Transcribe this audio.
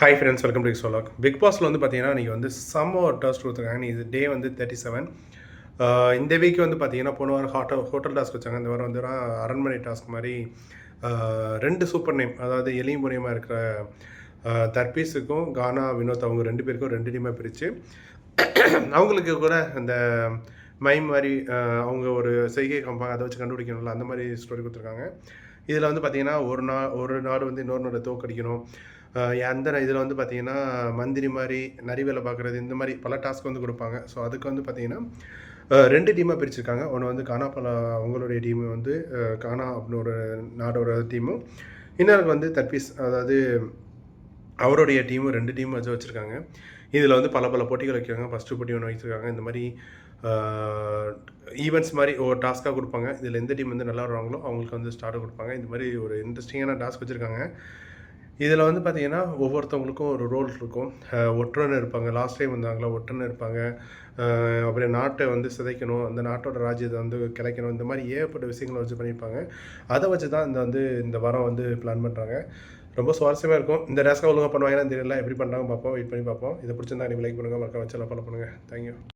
Hi friends welcome to சோலாக் big பாஸில் வந்து பார்த்தீங்கன்னா நீங்கள் வந்து செம்ம ஒரு டாஸ்க் கொடுத்துருக்காங்க இது டே வந்து தேர்ட்டி செவன் இந்த வீக் வந்து பார்த்தீங்கன்னா போன வாரம் ஹோட்டல் ஹோட்டல் டாஸ்க் வச்சாங்க. இந்த வாரம் வந்து அரண்மனை டாஸ்க் மாதிரி ரெண்டு சூப்பர் நேம் அதாவது எளியும் இருக்கிற தர்பீஸுக்கும் கானா வினோத் அவங்க ரெண்டு பேருக்கும் ரெண்டு டீமாக பிரித்து அவங்களுக்கு கூட அந்த மைம் மாதிரி அவங்க ஒரு செய்கை கம்பாங்க. அதை வச்சு கண்டுபிடிக்கணும்ல அந்த மாதிரி ஸ்டோரி கொடுத்துருக்காங்க. இதில் வந்து பார்த்தீங்கன்னா ஒரு நா ஒரு நாடு வந்து இன்னொரு நாடு தோக்கடிக்கணும் அந்த இதில் வந்து பார்த்தீங்கன்னா மந்திரி மாதிரி நரி வேலை பார்க்குறது இந்த மாதிரி பல டாஸ்க் வந்து கொடுப்பாங்க. ஸோ அதுக்கு வந்து பார்த்தீங்கன்னா ரெண்டு டீமாக பிரிச்சிருக்காங்க. ஒன்று வந்து கானா பல அவங்களுடைய டீமு வந்து கானா அப்படின்னு ஒரு நாடோட டீமும் இன்னொரு வந்து தர்பீஸ் அதாவது அவருடைய டீமும் ரெண்டு டீம் வச்சு வச்சுருக்காங்க. இதில் வந்து பல பல போட்டிகள் வைக்கிறாங்க. ஃபஸ்ட்டு போட்டி ஒன்று வச்சுருக்காங்க இந்த மாதிரி ஈவெண்ட்ஸ் மாதிரி ஒரு டாஸ்க்காக கொடுப்பாங்க. இதில் எந்த டீம் வந்து நல்லா வருவாங்களோ அவங்களுக்கு வந்து ஸ்டார்ட் கொடுப்பாங்க. இந்த மாதிரி ஒரு இன்ட்ரெஸ்டிங்கான டாஸ்க் வச்சுருக்காங்க. இதில் வந்து பார்த்தீங்கன்னா ஒவ்வொருத்தவங்களுக்கும் ஒரு ரோல் இருக்கும். அஹ் ஒற்றன் இருப்பாங்க. லாஸ்ட் டைம் வந்தாங்களா ஒற்றன் இருப்பாங்க. அப்புறம் நாட்டை வந்து சிதைக்கணும். அந்த நாட்டோட ராஜ்யத்தை வந்து கிடைக்கணும் இந்த மாதிரி ஏகப்பட்ட விஷயங்களை வச்சு பண்ணியிருப்பாங்க. அதை வச்சு தான் இந்த வந்து இந்த வாரம் வந்து பிளான் பண்ணுறாங்க ரொம்ப சுவாரஸ்யமாக இருக்கும். இந்த ரேஸ்க்காக ஒழுங்காக பண்ணுவாங்கன்னா தெரியல. எப்படி பண்ணுறாங்க பார்ப்போம். வெயிட் பண்ணி பார்ப்போம். இதை பிடிச்சிருந்தா நீங்கள் லைக் பண்ணுங்கள் மறக்காம வச்சு ஃபாலோ பண்ணுங்கள் தேங்க்யூ